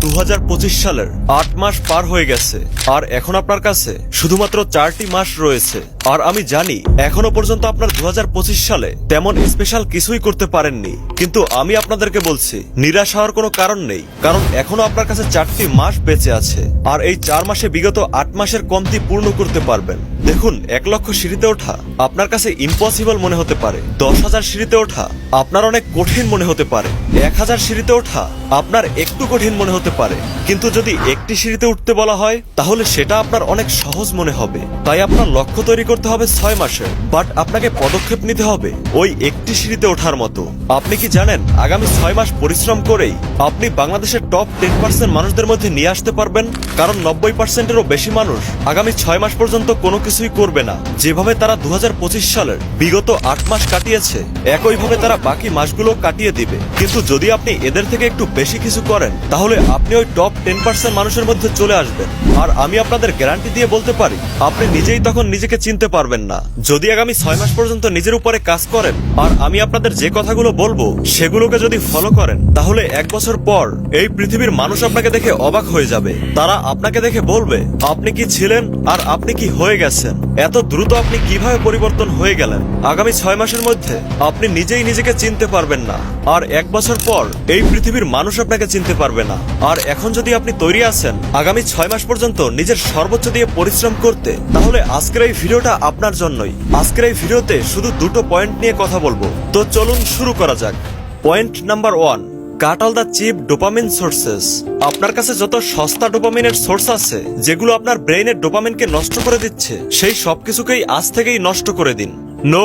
দু হাজার পঁচিশ সালের আট মাস পার হয়ে গেছে। আর এখন আপনার কাছে শুধুমাত্র চারটি মাস রয়েছে। আর আমি জানি, এখনও পর্যন্ত আপনার দু হাজার পঁচিশ সালে তেমন স্পেশাল কিছুই করতে পারেননি। কিন্তু আমি আপনাদেরকে বলছি, নিরাশ হওয়ার কোনো কারণ নেই। কারণ এখনও আপনার কাছে চারটি মাস বেঁচে আছে। আর এই চার মাসে বিগত আট মাসের কমতি পূর্ণ করতে পারবেন। দেখুন, এক লক্ষ সিঁড়িতে ওঠা আপনার কাছে ইম্পসিবল মনে হতে পারে। দশ হাজার সিঁড়িতে ওঠা আপনার অনেক কঠিন মনে হতে পারে। এক হাজার সিঁড়িতে ওঠা আপনার একটু কঠিন মনে হতে পারে। কিন্তু যদি একটি সিঁড়িতে উঠতে বলা হয়, তাহলে সেটা আপনার অনেক সহজ মনে হবে। তাই আপনার লক্ষ্য তৈরি করতে হবে ছয় মাসে। বাট আপনাকে পদক্ষেপ নিতে হবে ওই একটি সিঁড়িতে ওঠার মতো। আপনি কি জানেন, আগামী ছয় মাস পরিশ্রম করেই আপনি বাংলাদেশের টপ টেন পার্সেন্ট মানুষদের মধ্যে নিয়ে আসতে পারবেন? কারণ নব্বই পার্সেন্টেরও বেশি মানুষ আগামী ছয় মাস পর্যন্ত কোনো কিছুই করবে না। যেভাবে তারা দু হাজার পঁচিশ সালের বিগত আট মাস কাটিয়েছে, একইভাবে তারা বাকি মাসগুলো কাটিয়ে দিবে। কিন্তু যদি আপনি এদের থেকে একটু বেশি কিছু করেন, তাহলে আপনি ওই টপ টেন পার্সেন্ট মানুষের মধ্যে চলে আসবেন। আর আমি আপনাদের গ্যারান্টি দিয়ে বলতে পারি, আপনি নিজেই তখন নিজেকে চিনতে পারবেন না। যদি আগামী ছয় মাস পর্যন্ত নিজের উপরে কাজ করেন, আর আমি আপনাদের যে কথাগুলো বলব, সেগুলোকে যদি ফলো করেন, তাহলে এক বছর পর এই পৃথিবীর মানুষ আপনাকে দেখে অবাক হয়ে যাবে। তারা আপনাকে দেখে বলবে, আপনি কি ছিলেন, আর আপনি কি হয়ে গেছেন? এত দ্রুত আপনি কীভাবে পরিবর্তন হয়ে গেলেন? আগামী ছয় মাসের মধ্যে আপনি নিজেই নিজেকে চিনতে পারবেন না। আর এক বছর পর এই পৃথিবীর মানুষ আপনাকে চিনতে পারবে না। আর এখন যদি আপনি তৈরি আছেন, আগামী ছয় মাস পর্যন্ত নিজের সর্বোচ্চ দিয়ে পরিশ্রম করতে, তাহলে আজকের এই ভিডিওটা আপনার জন্যই। আজকের এই ভিডিওতে শুধু দুটো পয়েন্ট নিয়ে কথা বলব। তো চলুন শুরু করা যাক। Point number one cut all the cheap dopamine sources. আপনার কাছে যত সস্তা ডোপামিনের সোর্স আছে, যেগুলো আপনার ব্রেইনের ডোপামিনকে নষ্ট করে দিচ্ছে, সেই সব কিছুকেই আজ থেকেই নষ্ট করে দিন। No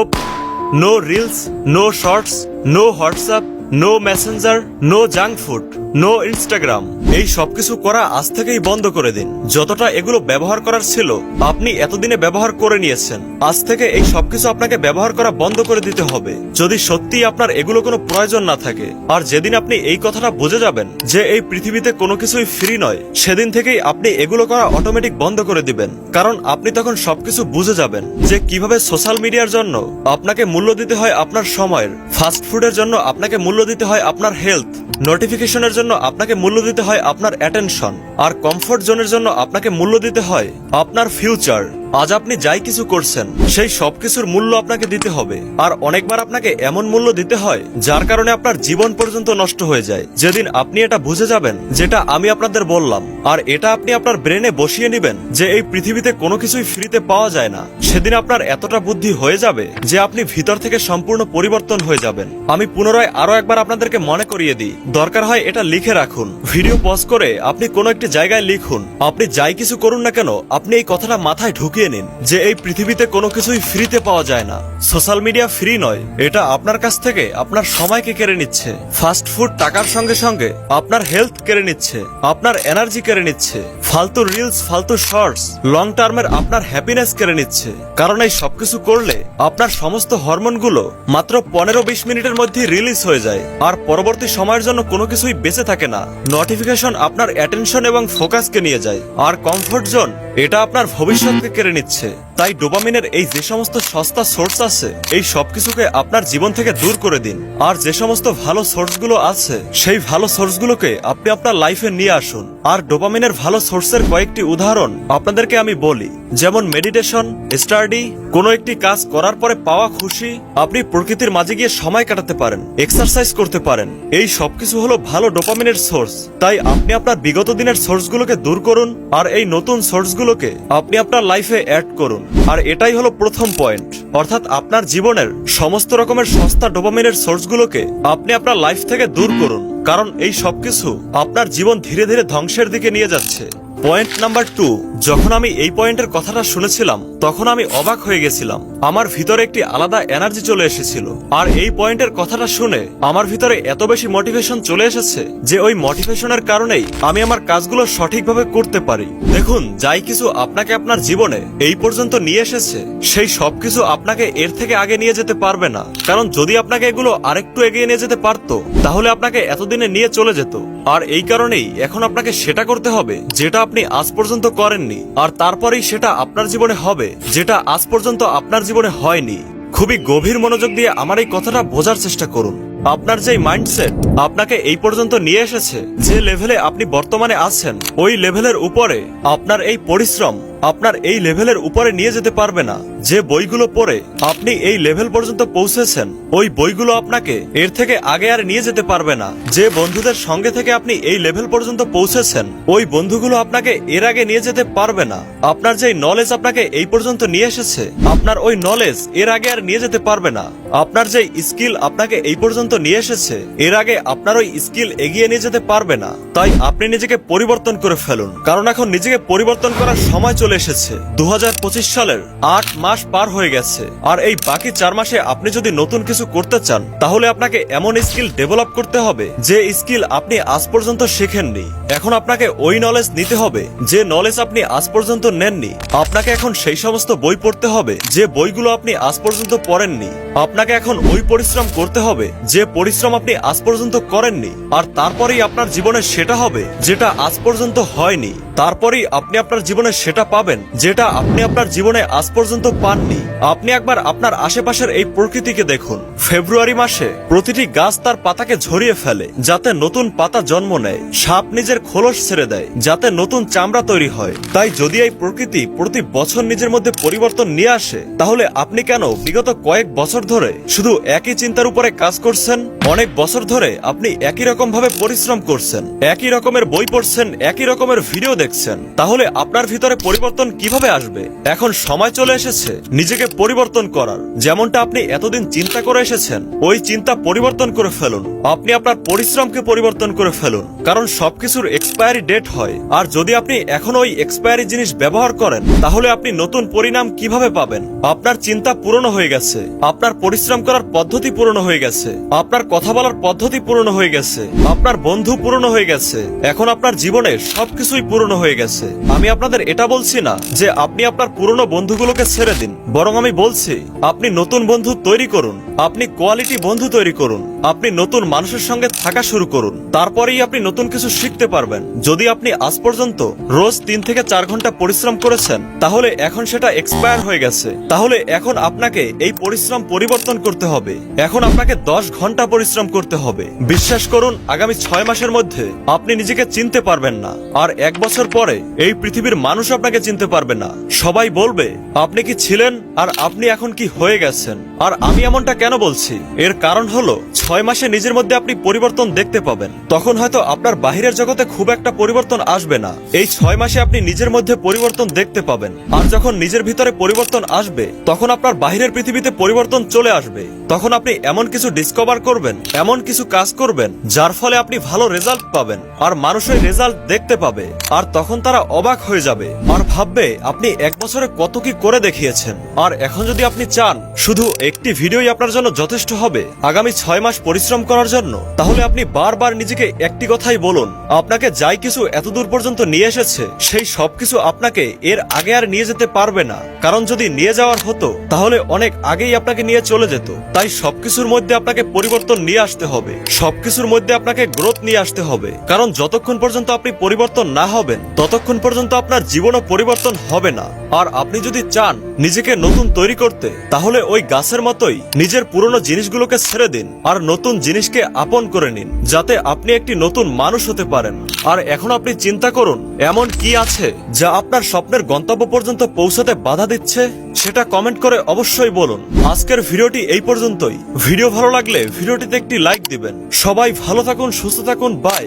no reels, no shorts, no WhatsApp, no Messenger, no junk food. No Instagram. এই সবকিছু করা আজ থেকেই বন্ধ করে দিন। যতটা এগুলো ব্যবহার করার ছিল, আপনি এতদিনে ব্যবহার করে নিয়েছেন। আজ থেকে এই সবকিছু আপনাকে ব্যবহার করা বন্ধ করে দিতে হবে। যদি সত্যি আপনার এগুলো কোনো প্রয়োজন না থাকে, আর যেদিন আপনি এই কথাটা বুঝে যাবেন যে এই পৃথিবীতে কোনো কিছুই ফ্রি নয়, সেদিন থেকেই আপনি এগুলো করা অটোমেটিক বন্ধ করে দিবেন। কারণ আপনি তখন সবকিছু বুঝে যাবেন যে কীভাবে সোশ্যাল মিডিয়ার জন্য আপনাকে মূল্য দিতে হয় আপনার সময়ের ফাস্ট ফুডের জন্য আপনাকে মূল্য দিতে হয় আপনার হেলথ নোটিফিকেশনের জন্য আপনাকে মূল্য দিতে হয় আপনার অ্যাটেনশন আর কমফোর্ট জোনের জন্য আপনাকে মূল্য দিতে হয় আপনার ফিউচার আজ আপনি যাই কিছু করছেন, সেই সবকিছুর মূল্য আপনাকে দিতে হবে। আর অনেকবার আপনাকে এমন মূল্য দিতে হয়, যার কারণে আপনার জীবন পর্যন্ত নষ্ট হয়ে যায়। যেদিন আপনি এটা বুঝে যাবেন, যেটা আমি আপনাদের বললাম, আর এটা আপনি আপনার ব্রেনে বসিয়ে নেবেন, যে এই পৃথিবীতে কোনো কিছুই ফ্রিতে পাওয়া যায় না। সেদিন আপনার এতটা বুদ্ধি হয়ে যাবে, যে আপনি ভিতর থেকে সম্পূর্ণ পরিবর্তন হয়ে যাবেন। আমি পুনরায় আরও একবার আপনাদেরকে মনে করিয়ে দিই, দরকার হয় এটা লিখে রাখুন। ভিডিও পজ করে আপনি কোনো একটি জায়গায় লিখুন, আপনি যাই কিছু করুন না কেন, আপনি এই কথাটা মাথায় ঢুকিয়ে নিন যে এই পৃথিবীতে কোনো কিছুই ফ্রিতে পাওয়া যায় না। সোশ্যাল মিডিয়া ফ্রি নয়। এটা আপনার কাছ থেকে আপনার সময়কে কেড়ে নিচ্ছে। ফাস্ট ফুড টাকার সঙ্গে সঙ্গে আপনার হেলথ কেড়ে নিচ্ছে। আপনার এনার্জি কেড়ে নিচ্ছে। ফালতু রিলস, ফালতু শর্টস, লং টার্মের আপনার হ্যাপিনেস কেড়ে নিচ্ছে। কারণ এই সবকিছু করলে আপনার সমস্ত হরমোনগুলো মাত্র পনেরো বিশ মিনিটের মধ্যে রিলিজ হয়ে যায়। আর পরবর্তী সময়ের জন্য কোনো কিছুই বেঁচে থাকে না। নোটিফিকেশন আপনার অ্যাটেনশন এবং ফোকাসকে নিয়ে যায়। আর কমফোর্ট জোন, এটা আপনার ভবিষ্যৎকে কেড়ে নিচ্ছে। তাই ডোপামিনের এই যে সমস্ত সস্তা সোর্স আছে, এই সবকিছুকে আপনার জীবন থেকে দূর করে দিন। আর যে সমস্ত ভালো সোর্সগুলো আছে, সেই ভালো সোর্সগুলোকে আপনি আপনার লাইফে নিয়ে আসুন। আর ডোপামিনের ভালো সোর্সের কয়েকটি উদাহরণ আপনাদেরকে আমি বলি। যেমন মেডিটেশন, স্টাডি, কোনো একটি কাজ করার পরে পাওয়া খুশি, আপনি প্রকৃতির মাঝে গিয়ে সময় কাটাতে পারেন এক্সারসাইজ করতে পারেন। এই সবকিছু হলো ভালো ডোপামিনের সোর্স। তাই আপনি আপনার বিগত দিনের সোর্সগুলোকে দূর করুন, আর এই নতুন সোর্সগুলোকে আপনি আপনার লাইফে অ্যাড করুন। আর এটাই হলো প্রথম পয়েন্ট অর্থাৎ আপনার জীবনের সমস্ত রকমের সস্তা ডোপামিনের সোর্সগুলোকে আপনি আপনার লাইফ থেকে দূর করুন। কারণ এই সবকিছু আপনার জীবন ধীরে ধীরে ধ্বংসের দিকে নিয়ে যাচ্ছে। পয়েন্ট নাম্বার টু, যখন আমি এই পয়েন্টের কথাটা শুনেছিলাম, তখন আমি অবাক হয়ে গেছিলাম। আমার ভিতরে একটি আলাদা এনার্জি চলে এসেছিল। আর এই পয়েন্টের কথাটা শুনে আমার ভিতরে এত বেশি মোটিভেশন চলে এসেছে যে ওই মোটিভেশনের কারণেই আমি আমার কাজগুলো সঠিকভাবে করতে পারি। দেখুন, যাই কিছু আপনাকে আপনার জীবনে এই পর্যন্ত নিয়ে এসেছে, সেই সবকিছু আপনাকে এর থেকে আগে নিয়ে যেতে পারবে না। কারণ যদি আপনাকে এগুলো আরেকটু এগিয়ে নিয়ে যেতে পারতো, তাহলে আপনাকে এতদিনে নিয়ে চলে যেত। আর এই কারণেই এখন আপনাকে সেটা করতে হবে, যেটা আজ পর্যন্ত করেননি, আর তারপরেই সেটা আপনার জীবনে হবে, যেটা আজ পর্যন্ত আপনার জীবনে হয়নি। খুবই গভীর মনোযোগ দিয়ে আমার এই কথাটা বোঝার চেষ্টা করুন। আপনার যে মাইন্ডসেট আপনাকে এই পর্যন্ত নিয়ে এসেছে, যে লেভেলে আপনি বর্তমানে আছেন, ওই লেভেলের উপরে আপনার এই পরিশ্রম, আপনার এই লেভেলের উপরে নিয়ে যেতে পারবে না। যে বইগুলো পড়ে আপনি এই লেভেল পর্যন্ত পৌঁছেছেন, ওই বইগুলো আপনাকে এর থেকে আগে আর নিয়ে যেতে পারবে না। যে বন্ধুদের সঙ্গে থেকে আপনি এই লেভেল পর্যন্ত পৌঁছেছেন, ওই বন্ধুগুলো আপনাকে এর আগে নিয়ে যেতে পারবে না। আপনার যে নলেজ আপনাকে এই পর্যন্ত নিয়ে এসেছে, আপনার ওই নলেজ এর আগে আর নিয়ে যেতে পারবে না। আপনার যে স্কিল আপনাকে এই পর্যন্ত নিয়ে এসেছে, এর আগে আপনার ওই স্কিল এগিয়ে নিয়ে যেতে পারবে না। তাই আপনি নিজেকে পরিবর্তন করে ফেলুন। কারণ এখন নিজেকে পরিবর্তন করার সময় চলে এসেছে। দু হাজার পঁচিশ সালের আট মাস পার হয়ে গেছে। আর এই বাকি চার মাসে আপনি যদি নতুন কিছু করতে চান, তাহলে আপনাকে এমন স্কিল ডেভেলপ করতে হবে, যে স্কিল আপনি আজ পর্যন্ত শেখেননি। এখন আপনাকে ওই নলেজ নিতে হবে, যে নলেজ আপনি আজ পর্যন্ত নেননি। আপনাকে এখন সেই সমস্ত বই পড়তে হবে, যে বইগুলো আপনি আজ পর্যন্ত পড়েননি। আপনাকে এখন ওই পরিশ্রম করতে হবে, যে পরিশ্রম আপনি আজ পর্যন্ত করেননি। আর তারপরেই আপনার জীবনে সেটা হবে, যেটা আজ পর্যন্ত হয়নি। তারপরেই আপনি আপনার জীবনে সেটা পাবেন, যেটা আপনি আপনার জীবনে আজ পর্যন্ত পাননি। আপনি একবার আপনার আশেপাশের এই প্রকৃতিকে দেখুন। ফেব্রুয়ারি মাসে প্রতিটি গাছ তার পাতাকে ঝরিয়ে ফেলে, যাতে নতুন পাতা জন্ম নেয়। সাপ নিজের খোলস ছেড়ে দেয়, যাতে নতুন চামড়া তৈরি হয়। তাই যদি এই প্রকৃতি প্রতি বছর নিজের মধ্যে পরিবর্তন নিয়ে আসে, তাহলে আপনি কেন বিগত কয়েক বছর ধরে শুধু একই চিন্তার উপরে কাজ করছেন? অনেক বছর ধরে আপনি একই রকম ভাবে পরিশ্রম করছেন, একই রকমের বই পড়ছেন, একই রকমের ভিডিও দেখছেন। তাহলে আপনার ভিতরে পরিবর্তন কীভাবে আসবে? এখন সময় চলে এসেছে। নিজেকে পরিবর্তন করার। যেমনটা আপনি এতদিন চিন্তা করে এসেছেন, ওই চিন্তা পরিবর্তন করে ফেলুন। আপনি আপনার পরিশ্রমকে পরিবর্তন করে ফেলুন। কারণ সবকিছুর এক্সপায়ারি ডেট হয়। আর যদি আপনি এখন ওই এক্সপায়ারি জিনিস ব্যবহার করেন, তাহলে আপনি নতুন পরিণাম কীভাবে পাবেন? আপনার চিন্তা পুরনো হয়ে গেছে। আপনার পরিশ্রম করার পদ্ধতি পুরনো হয়ে গেছে। আপনার কথা বলার পদ্ধতি পুরনো হয়ে গেছে। আপনার বন্ধু পুরনো হয়ে গেছে। এখন আপনার জীবনে সবকিছুই পুরনো হয়ে গেছে। আমি আপনাদের এটা বলছি না যে আপনি আপনার পুরনো বন্ধুগুলোকে ছেড়ে দিন। বরং আমি বলছি, আপনি নতুন বন্ধু তৈরি করুন, আপনি কোয়ালিটি বন্ধু তৈরি করুন, আপনি নতুন মানুষের সঙ্গে থাকা শুরু করুন। তারপরেই আপনি নতুন কিছু শিখতে পারবেন। যদি আপনি আজ পর্যন্ত রোজ তিন থেকে চার ঘণ্টা পরিশ্রম করেছেন, তাহলে এখন সেটা এক্সপায়ার হয়ে গেছে। তাহলে এখন আপনাকে এই পরিশ্রম পরিবর্তন করতে হবে। এখন আপনাকে দশ ঘণ্টা পরিশ্রম করতে হবে। বিশ্বাস করুন, আগামী ছয় মাসের মধ্যে আপনি নিজেকে চিনতে পারবেন না। আর এক বছর পরে এই পৃথিবীর মানুষ আপনাকে চিনতে পারবে না। সবাই বলবে, আপনি কি ছিলেন আর আপনি এখন কি হয়ে গেছেন? আর আমি এমনটা কেন বলছি? এর কারণ হলো, ছয় মাসে নিজের মধ্যে আপনি পরিবর্তন দেখতে পাবেন। তখন হয়তো আপনার বাহিরের জগতে খুব একটা পরিবর্তন আসবে না। এই ছয় মাসে আপনি নিজের মধ্যে পরিবর্তন দেখতে পাবেন। আর যখন নিজের ভিতরে পরিবর্তন আসবে, তখন আপনার বাহিরের পৃথিবীতে পরিবর্তন চলে আসবে। তখন আপনি এমন কিছু ডিসকভার করবেন, এমন কিছু কাজ করবেন, যার ফলে আপনি ভালো রেজাল্ট পাবেন, আর মানুষের রেজাল্ট দেখতে পাবে। আর তখন তারা অবাক হয়ে যাবে। আর ভাববে, আপনি এক বছরে কত কি করে দেখিয়েছেন? আর এখন যদি আপনি চান, শুধু একটি ভিডিওই আপনার জন্য যথেষ্ট হবে, আগামী ছয় মাস পরিশ্রম করার জন্য, তাহলে আপনি বারবার নিজেকে একটি কথাই বলুন, আপনাকে যাই কিছু এতদূর পর্যন্ত নিয়ে এসেছে, সেই সবকিছু আপনাকে এর আগে আর নিয়ে যেতে পারবে না। কারণ যদি নিয়ে যাওয়ার হতো, তাহলে অনেক আগেই আপনাকে নিয়ে চলে যেত। তাই সবকিছুর মধ্যে আপনাকে পরিবর্তন নিয়ে আসতে হবে। সবকিছুর মধ্যে আপনাকে গ্রোথ নিয়ে আসতে হবে। কারণ যতক্ষণ পর্যন্ত আপনি পরিবর্তন না হবেন, ততক্ষণ পর্যন্ত আপনার জীবনও পরিবর্তন হবে না। আর আপনি যদি চান নিজেকে নতুন তৈরি করতে, তাহলে ওই গাছের মতোই নিজের পুরনো জিনিসগুলোকে ছেড়ে দিন আর নতুন জিনিসকে আপন করে নিন, যাতে আপনি একটি নতুন মানুষ হতে পারেন। আর এখন আপনি চিন্তা করুন, এমন কি আছে যা আপনার স্বপ্নের গন্তব্য পর্যন্ত পৌঁছাতে বাধা দিচ্ছে? সেটা কমেন্ট করে অবশ্যই বলুন। আজকের ভিডিওটি এই পর্যন্তই। ভিডিও ভালো লাগলে ভিডিওটিতে একটি লাইক দিবেন। সবাই ভালো থাকুন, সুস্থ থাকুন, বাই।